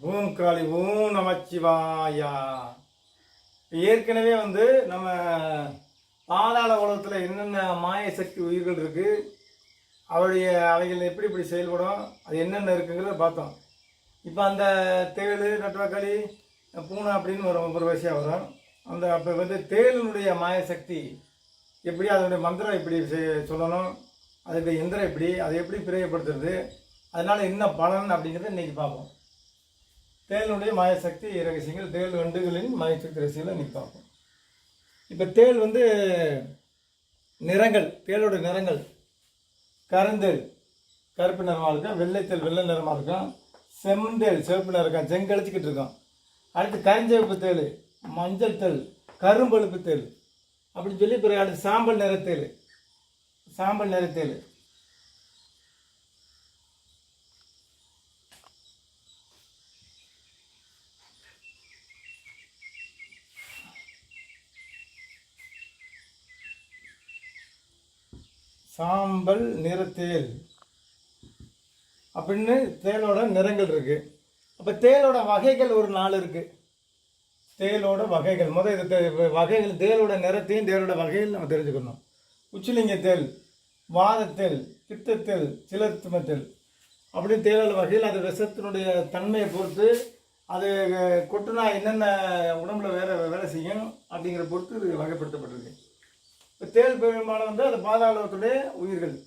ஓம் காளி ஓம் நமச்சிவாயா ஏற்கனவே வந்து நம்ம பாதாள உலகத்தில் என்னென்ன மாய சக்தி உயிர்கள் இருக்குது அவருடைய அவைகள் எப்படி இப்படி செயல்படும் அது என்னென்ன இருக்குங்கிறத பார்த்தோம். இப்போ அந்த தேள் நட்டுவாக்களி பூனை அப்படின்னு ஒரு ஒரு வரிசையாக வரும். அந்த அப்போ வந்து தேளினுடைய மாய சக்தி எப்படி அதனுடைய மந்திரம் எப்படி செய்- சொல்லணும் அதுக்கு எந்திரம் எப்படி அதை எப்படி பிரியப்படுத்துறது அதனால் என்ன பலன் அப்படிங்கிறத இன்றைக்கி பார்ப்போம். தேளுடைய மாயசக்தி ரகசியங்கள் தேள் வண்டுகளின் மாயசக்தி ரகசியங்களை நீ பார்ப்போம். இப்போ தேள் வந்து நிறங்கள் தேளோட நிறங்கள். கருந்தேள் கருப்பு நிறமாக இருக்கும் வெள்ளைத்தேள் வெள்ளை நிறமாக இருக்கும் செம்மந்தேள் சிவப்பு நிறம் இருக்கும் செங்கழிச்சிக்கிட்டு இருக்கும் அடுத்து கரிஞ்சவப்பு தேள் மஞ்சள் தேள் கரும்பழுப்பு தேள் அப்படின்னு சொல்லி பிறகு அடுத்து சாம்பல் நிறத்தேள் சாம்பல் நிறத்தேள் சாம்பல் நிறத்தேல் அப்படின்னு தேலோட நிறங்கள் இருக்குது அப்போ தேலோட வகைகள் ஒரு நாலு இருக்குது தேலோட வகைகள். முதல் இது தே- வகைகள் தேலோட நிறத்தையும் தேலோட வகைகள் நம்ம தெரிஞ்சுக்கணும். உச்சிலிங்க தேல் வாதத்தேல் பித்தத்தேல் சிலத்துமத்தேல் அப்படி தேலோட வகையில் அது விஷத்தினுடைய தன்மையை பொறுத்து அது கொட்டுனா என்னென்ன உடம்புல வேலை வேலை செய்யும் அப்படிங்கிற பொறுத்து இது வகைப்படுத்தப்பட்டிருக்கு. இப்போ தேள் பெரும்பாலும் வந்து அது பாதாளத்துடைய உயிர்கள்.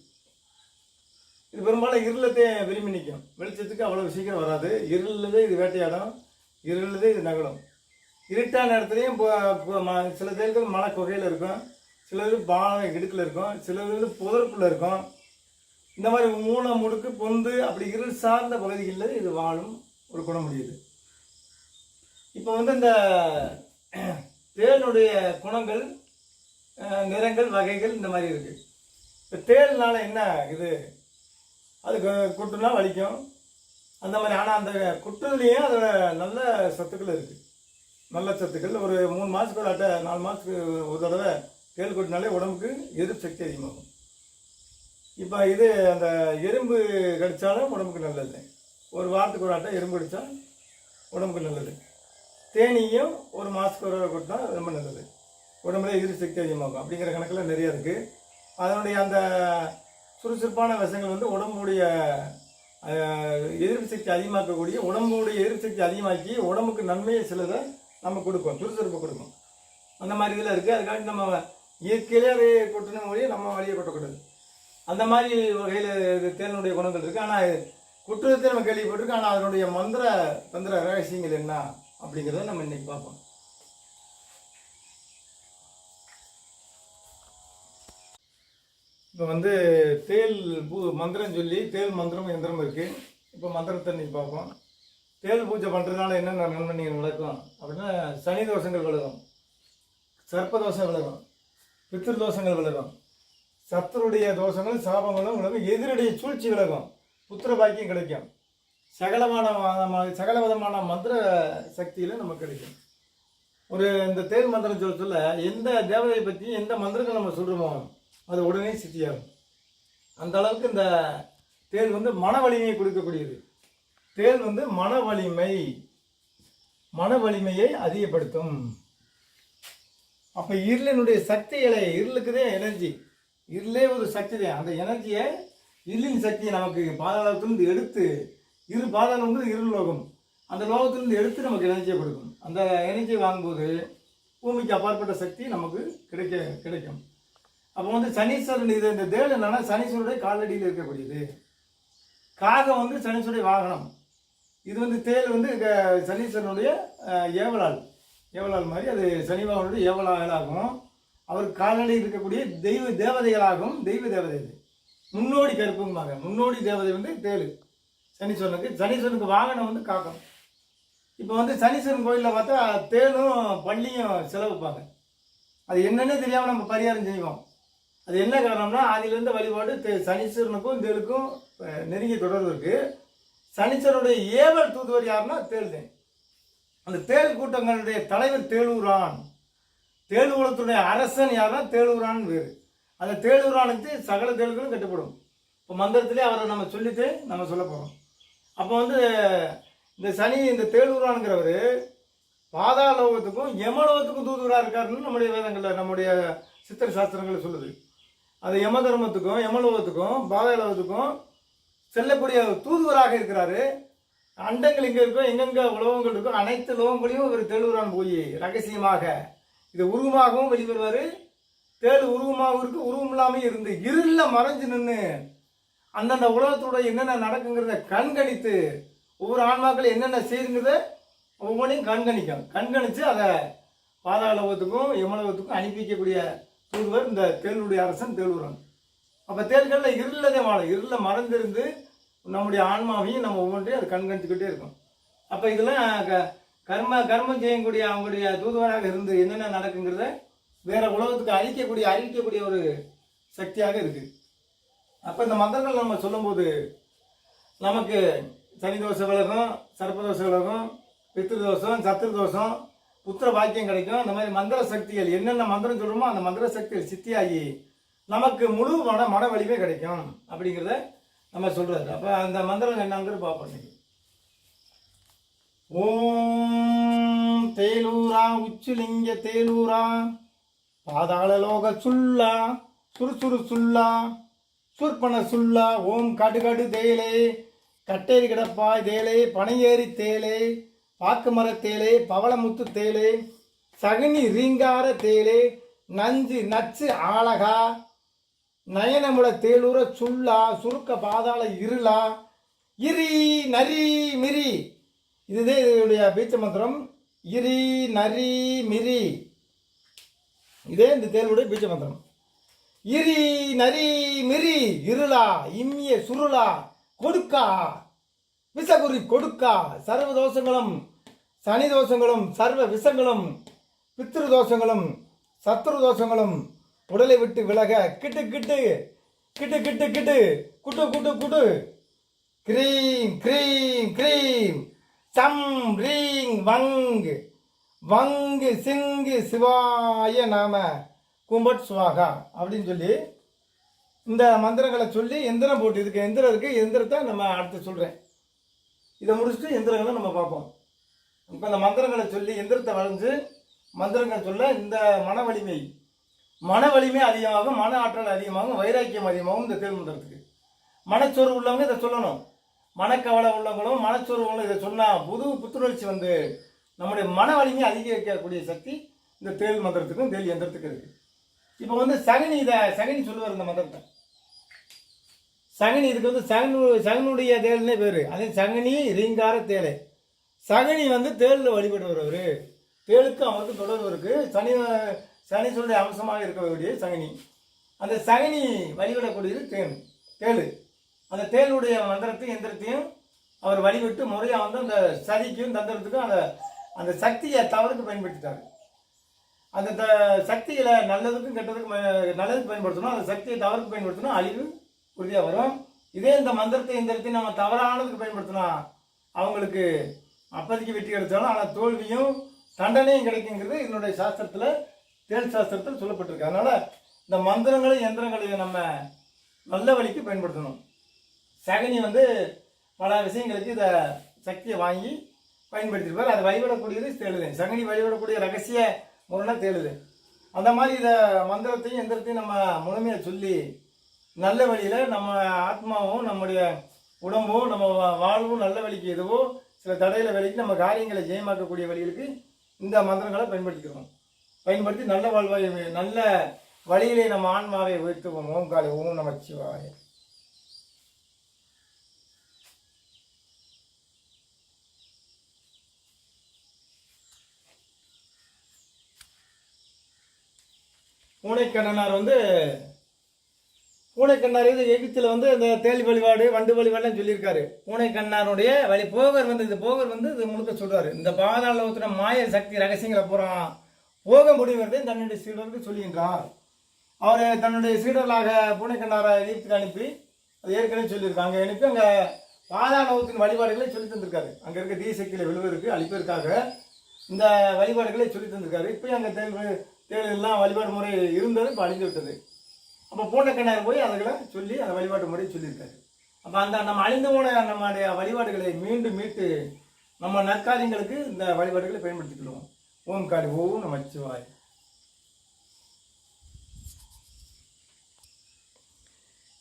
இது பெரும்பாலும் இருளத்தை விரும்பி நிற்கும் வெளிச்சத்துக்கு அவ்வளவு சீக்கிரம் வராது. இருளது இது வேட்டையாடும். இருளது இது நகலும் இருட்டான நேரத்துலையும் இப்போ- சில தேள்கள் மலை குகையில் இருக்கும். சிலது பானை இடுக்கில் இருக்கும். சிலது வந்து புதற்குள்ளே இருக்கும். இந்த மாதிரி மூளை முடுக்கு பொந்து அப்படி இருள் சார்ந்த பகுதிகளில் இது வாழும் ஒரு குணம் முடியுது இப்போ வந்து இந்த தேனுடைய குணங்கள் நிறங்கள் வகைகள் இந்த மாதிரி இருக்குது இப்போ தேல்னால என்ன இது? அது குட்டுனா வலிக்கும். அந்த மாதிரி ஆனால் அந்த குட்டுலேயும் அதோட நல்ல சத்துக்கள் இருக்குது நல்ல சத்துக்கள். ஒரு மூணு மாதத்துக்கு ஒரு அட்டை நாலு மாதத்துக்கு ஒரு தடவை தேள் கொட்டினாலே உடம்புக்கு எதிர்ப்பு சக்தி அதிகமாகும். இப்போ இது அந்த எறும்பு கடித்தாலும் உடம்புக்கு நல்லது. ஒரு வாரத்துக்கு ஒரு ஆட்டம் எறும்பு கடித்தா உடம்புக்கு நல்லது. தேனியும் ஒரு மாதத்துக்கு ஒரு தடவை கொட்டினா ரொம்ப நல்லது. உடம்புல எதிர்ப்பு சக்தி அதிகமாகும். அப்படிங்கிற கணக்கில் நிறைய இருக்குது அதனுடைய அந்த சுறுசுறுப்பான விஷயங்கள் வந்து உடம்புடைய எதிர்ப்பு சக்தி அதிகமாக்கக்கூடிய உடம்புடைய எதிர்ப்பு சக்தி அதிகமாக்கி உடம்புக்கு நன்மையை சிலதை நம்ம கொடுக்கும் சுறுசுறுப்பு கொடுக்கும். அந்த மாதிரி இதில் இருக்குது அதுக்காண்டி நம்ம இயற்கையிலே அதை கொட்டணும் மொழியை நம்ம வழியை கொட்டக்கூடாது. அந்த மாதிரி வகையில் இது தேனுடைய குணங்கள் இருக்குது ஆனால் குற்றத்தை நம்ம கேள்விப்பட்டிருக்கோம். ஆனால் அதனுடைய மந்திர தந்திர ரகசியங்கள் என்ன அப்படிங்கிறத நம்ம இன்னைக்கு பார்ப்போம். இப்போ வந்து தேல் பூ மந்திரம் சொல்லி தேல் மந்திரம் எந்திரம் இருக்குது இப்போ மந்திரத்தை தண்ணி பார்ப்போம். தேல் பூஜை பண்ணுறதுனால என்னென்ன நன்மைகள் நடக்கும் அப்படின்னா சனி தோஷங்கள் விலகும். சர்ப்ப தோஷம் விலகும். பித்திரு தோஷங்கள் விலகும். சத்தருடைய தோஷங்கள் சாபங்களும் விலகும். எதிரடைய சூழ்ச்சி விலகும். புத்திர பாக்கியம் கிடைக்கும். சகலமான சகல விதமான மந்திர சக்தியில் நமக்கு கிடைக்கும். ஒரு இந்த தேர் மந்திரம் சொல்ல சொல்ல எந்த தேவதையை பற்றி எந்த மந்திரங்கள் நம்ம சொல்கிறோமோ அது உடனே சித்தியாகும். அந்த அளவுக்கு இந்த தேள் வந்து மன வலிமையை கொடுக்கக்கூடியது. தேள் வந்து மன வலிமை மன வலிமையை அதிகப்படுத்தும். அப்போ இருளினுடைய சக்தி சக்திகளை இருளுக்குதே எனர்ஜி இருளே ஒரு சக்தி தான். அந்த எனர்ஜியை இருளின் சக்தியை நமக்கு பாதாளத்திலிருந்து எடுத்து இரு பாதாளம் வந்து இருள் லோகம். அந்த லோகத்திலிருந்து எடுத்து நமக்கு எனர்ஜியை கொடுக்கும். அந்த எனர்ஜியை வாங்கும்போது பூமிக்கு அப்பாற்பட்ட சக்தி நமக்கு கிடைக்க கிடைக்கும். அப்போ வந்து சனீஸ்வரன் இது இந்த தேவல் என்னன்னா சனீஸ்வருடைய காலடியில் இருக்கக்கூடியது. காகம் வந்து சனீஸ்வருடைய வாகனம். இது வந்து தேள் வந்து க- சனீஸ்வரனுடைய ஏவலால் ஏவலால் மாதிரி அது சனிபகவனுடைய ஏவலாளாகும் அவர் காலடி இருக்கக்கூடிய தெய்வ தேவதைகளாகும் தெய்வ தேவதை இது. முன்னோடி கருப்பும்பாங்க. முன்னோடி தேவதை வந்து தேள் சனீஸ்வரனுக்கு சனீஸ்வரனுக்கு வாகனம் வந்து காகம். இப்போ வந்து சனீஸ்வரன் கோயிலில் பார்த்தா தேளும் பள்ளியும் செலவுப்பாங்க. அது என்னென்னே தெரியாமல் நம்ம பரிகாரம் செய்வோம். அது என்ன காரணம்னா ஆதியிலேருந்து வழிபாடு சனீஸ்வரனுக்கும் தேளுக்கும் நெருங்கிய தொடர்பு இருக்கு. சனீஸ்வரனுடைய ஏவல் தூதுவர் யாருன்னா தேள்தேன் அந்த தேள் கூட்டங்களுடைய தலைவர் தேளூரான் தேளுகுலத்துடைய அரசன் யாருன்னா தேளூரான் வேறு. அந்த தேளூரானுக்கு சகல தேள்களும் கட்டுப்படும். இப்போ மந்திரத்திலே அவரை நம்ம சொல்லிட்டு நம்ம சொல்ல போகிறோம் அப்போ வந்து இந்த சனி இந்த தேளூரான்கிறவர் பாதாளோகத்துக்கும் யமலோகத்துக்கும் தூதுவராக இருக்காருன்னு நம்முடைய வேதங்களில் நம்முடைய சித்திர சாஸ்திரங்கள் சொல்லுது. அது யம தர்மத்துக்கும் யமலோகத்துக்கும் பாதலோகத்துக்கும் செல்லக்கூடிய தூதுவராக இருக்கிறாரு. அண்டங்கள் எங்கே இருக்கோ எங்கெங்கே உலகங்கள் இருக்கோ அனைத்து லோகங்களையும் இவர் தேடுகிறான் போய் ரகசியமாக. இது உருவமாகவும் வெளிவருவார். தேடு உருவமாகவும் இருக்கு உருவம் இல்லாமல் இருந்து இருளில் மறைஞ்சு நின்று அந்தந்த உலகத்தோட என்னென்ன நடக்குங்கிறத கண்கணித்து ஒவ்வொரு ஆன்மாக்கள் என்னென்ன செய்யுங்கிறத ஒவ்வொன்றையும் கண்கணிக்கும். கண்கணித்து அதை பாதாளவத்துக்கும் யமலோகத்துக்கும் அனுப்பி வைக்கக்கூடிய தூதுவர் இந்த தேளுடைய அரசன் தேளுரன் அப்போ தேள்களில் இருளதே வாழும் இருளில் மறந்திருந்து நம்முடைய ஆன்மாவையும் நம்ம ஒவ்வொன்றையும் அது கண்காணிச்சுக்கிட்டே இருக்கும். அப்போ இதெல்லாம் க கர்ம கர்மம் செய்யக்கூடிய அவங்களுடைய தூதுவராக இருந்து என்னென்ன நடக்குங்கிறத வேற உலகத்துக்கு அழிக்கக்கூடிய அழிக்கக்கூடிய ஒரு சக்தியாக இருக்குது அப்போ இந்த மந்திரங்கள் நம்ம சொல்லும்போது நமக்கு சனி தோஷ விலகும் சர்ப்பதோஷ விலகும் தோஷம் சத்ரு தோஷம் புத்திர பாக்கியம் கிடைக்கும். இந்த மாதிரி மந்திர சக்திகள் என்னென்ன மந்திரம் சொல்கிறோமோ அந்த மந்திர சக்திகள் சித்தியாகி நமக்கு முழு மன மன வலிமை கிடைக்கும் அப்படிங்கிறத நம்ம சொல்கிறது அப்போ அந்த மந்திரம் என்னங்கிறது பார்ப்போம் ஓம் தேலூரா உச்சிலிங்க தேலூரா பாதாளலோக சுல்லா சுறுசுறு சுல்லா சுற்பன சுல்லா ஓம் கடுகடு தேலே கட்டேரி கிடப்பாய் தேலே பனையேறி தேலே பாக்குமர தேலே பவளமுத்து தேலே சகுனி ரீங்கார தேலே நஞ்சு நச்சு ஆலகா நயனமுல தேலூர சுல்லா சுருக்க பாதாள இருளா இரி நரி மிரி. இதுதான் இதனுடைய பீச்ச மந்திரம். இரி நரி மிரி. இதே இந்த தேளுடைய பீச்ச மந்திரம். இரி நரி மிரி இருளா இம்மிய சுருளா கொடுக்கா விசகுரி கொடுக்கா சர்வ தோஷங்களும் சனி தோஷங்களும் சர்வ விஷங்களும் பித்ரு தோஷங்களும் சத்ரு தோஷங்களும் உடலை விட்டு விலக கிட்டு கிட்டு கிட்டு கிட்டு கிட்டு குட்டு குட்டு குட்டு. கிரீம் கிரீம் கிரீம். சம் ரீங் வங் வங்கு சிங்கு சிவாய நாம கும்பட் சுவாகா அப்படின்னு சொல்லி இந்த மந்திரங்களை சொல்லி எந்திரம் போட்டு இதுக்கு எந்திரம் இருக்கு எந்திரத்தை நம்ம அடுத்து சொல்கிறேன் இதை முடிச்சுட்டு எந்திரங்களை நம்ம பார்ப்போம். இப்போ இந்த மந்திரங்களை சொல்லி எந்திரத்தை வளைஞ்சு மந்திரங்கள் சொல்ல இந்த மன வலிமை. மன வலிமை அதிகமாகும் மன ஆற்றல் அதிகமாகும் வைராக்கியம் அதிகமாகும் இந்த தேர்வு மந்திரத்துக்கு. மனச்சோர்வு உள்ளவங்க இதை சொல்லணும். மனக்கவலை உள்ளவங்களும் மனச்சோர்வு உள்ளவங்களும் இதை சொன்னால் புது புத்துணர்ச்சி வந்து நம்முடைய மன வலிமையை அதிகரிக்கக்கூடிய சக்தி இந்த தேல் மந்திரத்துக்கும் தேல் எந்திரத்துக்கும் இருக்குது இப்போ வந்து சகனி இதை சகனி சொல்லுவார் இந்த மந்திரத்தை. சகனி இதுக்கு வந்து சகனு சகனுடைய தேல்னே பேர். அதே சகனி ரீங்கார தேலை. சகனி வந்து தேளில் வழிபடுவர் அவர். தேளுக்கு அவருக்கு தொடர்பு இருக்குது சனி சனீஸ்வருடைய அம்சமாக இருக்கக்கூடிய சகனி. அந்த சகனி வழிபடக்கூடியது தேன் தேள். அந்த தேளுடைய மந்திரத்தையும் எந்திரத்தையும் அவர் வழிபட்டு முறையாக வந்து அந்த சதிக்கும் தந்திரத்துக்கும் அந்த அந்த சக்தியை தவறுக்கு பயன்படுத்திட்டார். அந்த த சக்திகளை நல்லதுக்கும் கெட்டதுக்கும் நல்லதுக்கு பயன்படுத்தணும். அந்த சக்தியை தவறுக்கு பயன்படுத்தணும் அழிவு உறுதியாக வரும். இதே இந்த மந்திரத்தை எந்திரத்தையும் நம்ம தவறானதுக்கு பயன்படுத்தினா அவங்களுக்கு அப்போதைக்கு வெற்றி கிடைச்சாலும் ஆனால் தோல்வியும் தண்டனையும் கிடைக்குங்கிறது இதனுடைய சாஸ்திரத்தில் தேல் சாஸ்திரத்தில் சொல்லப்பட்டிருக்கு. அதனால் இந்த மந்திரங்களையும் எந்திரங்களையும் நம்ம நல்ல வழிக்கு பயன்படுத்தணும். சகனி வந்து பல விஷயங்களுக்கு இதை சக்தியை வாங்கி பயன்படுத்தியிருப்பார் அதை வழிபடக்கூடியது தேழுது சகனி வழிபடக்கூடிய ரகசிய முறைனா தேழுது அந்த மாதிரி இதை மந்திரத்தையும் எந்திரத்தையும் நம்ம முழுமையாக சொல்லி நல்ல வழியில் நம்ம ஆத்மாவும் நம்முடைய உடம்பும் நம்ம வா- வாழ்வும் நல்ல வழிக்கு எதுவோ சில தடையில விலைக்கு நம்ம காரியங்களை ஜெயமாக்கக்கூடிய வழிகளுக்கு இந்த மந்திரங்களை பயன்படுத்திக்கிறோம். பயன்படுத்தி நல்ல வாழ்வாய் நல்ல வழியிலே நம்ம ஆன்மாவை உயர்த்துவோம். ஓம் காலை ஓம் நமச்சிவாய. பூனைக்கண்ணனார் வந்து பூனை கண்ணார் இது எகிப்தில் வந்து இந்த தேலி வழிபாடு வண்டு வழிபாடுலாம் சொல்லியிருக்காரு. பூனை கண்ணாருடைய வழி போகர் வந்து இந்த போகர் வந்து இது முழுக்க சொல்றாரு. இந்த பாதாளத்தின மாய சக்தி ரகசியங்களை போகிறான் போக முடிவதை தன்னுடைய சீடருக்கு சொல்லுகின்றார் அவர் தன்னுடைய சீடர்களாக பூனைக்கண்ணாரை எகிப்துக்கு அனுப்பி அது ஏற்கனவே சொல்லியிருக்காங்க. அனுப்பி அங்கே பாதாளத்தின் வழிபாடுகளை சொல்லி தந்திருக்காரு. அங்கே இருக்க தீசக்தியில் விழுவதற்கு அழிப்பதற்காக இந்த வழிபாடுகளை சொல்லி தந்திருக்காரு. இப்போயும் அங்கே தேர்வு தேர்தலாம் வழிபாடு முறை இருந்தது இப்போ அழிந்து விட்டது. அப்போ பூனைக்கண்ணார் போய் அதுகளை சொல்லி அந்த வழிபாட்டு முறையை சொல்லியிருக்காரு. அப்போ அந்த நம்ம அழிந்து போன நம்முடைய வழிபாடுகளை மீண்டும் மீட்டு நம்ம நற்காரியங்களுக்கு இந்த வழிபாடுகளை பயன்படுத்திக்கொள்வோம். ஓம் காளி ஓம் நமச்சிவாய்.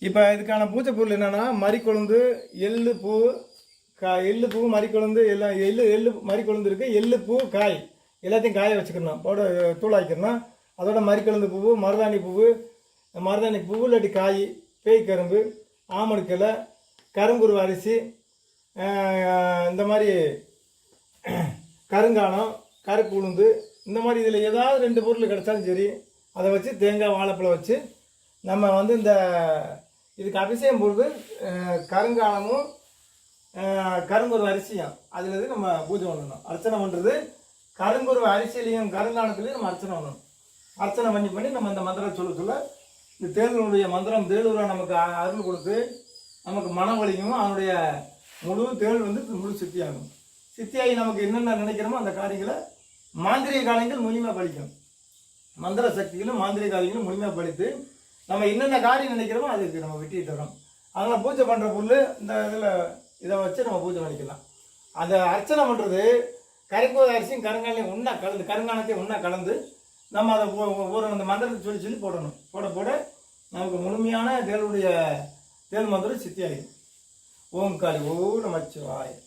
இப்போ இதுக்கான பூஜை பொருள் என்னென்னா மறிக்கொழுந்து எள்ளு பூ கா எள்ளு பூ மறிக்கொழுந்து எல்லாம் எள்ளு எள்ளு மறிக்கொழுந்து இருக்குது எள்ளு பூ காய். எல்லாத்தையும் காய வச்சுக்கணும். போட தூளாக்கிடணும். அதோட மறிக்கொழுந்து பூவு மருதாணி பூவு மருதாணி பூவு இல்லாட்டி காய் பேய் கரும்பு ஆமணுக்கிழை கருங்குருவ அரிசி இந்த மாதிரி கருங்கானம் கருப்பு உளுந்து இந்த மாதிரி இதில் ஏதாவது ரெண்டு பொருள் கிடைச்சாலும் சரி அதை வச்சு தேங்காய் வாழைப்பழம் வச்சு நம்ம வந்து இந்த இதுக்கு அபிஷேகம் பொழுது கருங்காலமும் கருங்குருவ அரிசியும். அதில் இது நம்ம பூஜை பண்ணணும். அர்ச்சனை பண்ணுறது கருங்குருவ அரிசியிலையும் கருங்காலத்துலேயும் நம்ம அர்ச்சனை பண்ணணும். அர்ச்சனை பண்ணி பண்ணி நம்ம இந்த மந்திரம் சொல்ல சொல்ல இந்த தேர்தலுடைய மந்திரம் தேலூரா நமக்கு அருள் கொடுத்து நமக்கு மன வலிக்கும். அதனுடைய முழு தேள் வந்து முழு சித்தியாகும். சித்தியாகி நமக்கு என்னென்ன நினைக்கிறோமோ அந்த காரியங்களை மாந்திரிக காரியங்கள் முழுமையாக படிக்கும் மந்திர சக்திகளும் மாந்திரிக காரியங்களும் முழுமையாக படித்து நம்ம என்னென்ன காரியம் நினைக்கிறோமோ அதுக்கு நம்ம வெற்றி தரோம். அதனால் பூஜை பண்ணுற பொருள் இந்த இதில் இதை வச்சு நம்ம பூஜை பண்ணிக்கலாம். அந்த அர்ச்சனை பண்ணுறது கரைக்கோத அரிசியும் கருங்காலையும் ஒன்றா கலந்து கருங்காலத்தையும் ஒன்றா கலந்து நம்ம அதை ஒரு அந்த மந்திரத்தை சொல்லி சொல்லி போடணும். போட போட நமக்கு முழுமையான தேளுடைய தேல் மந்திரம் சித்தியாகும் ஓம் காளி ஓ நமச்சிவாயம்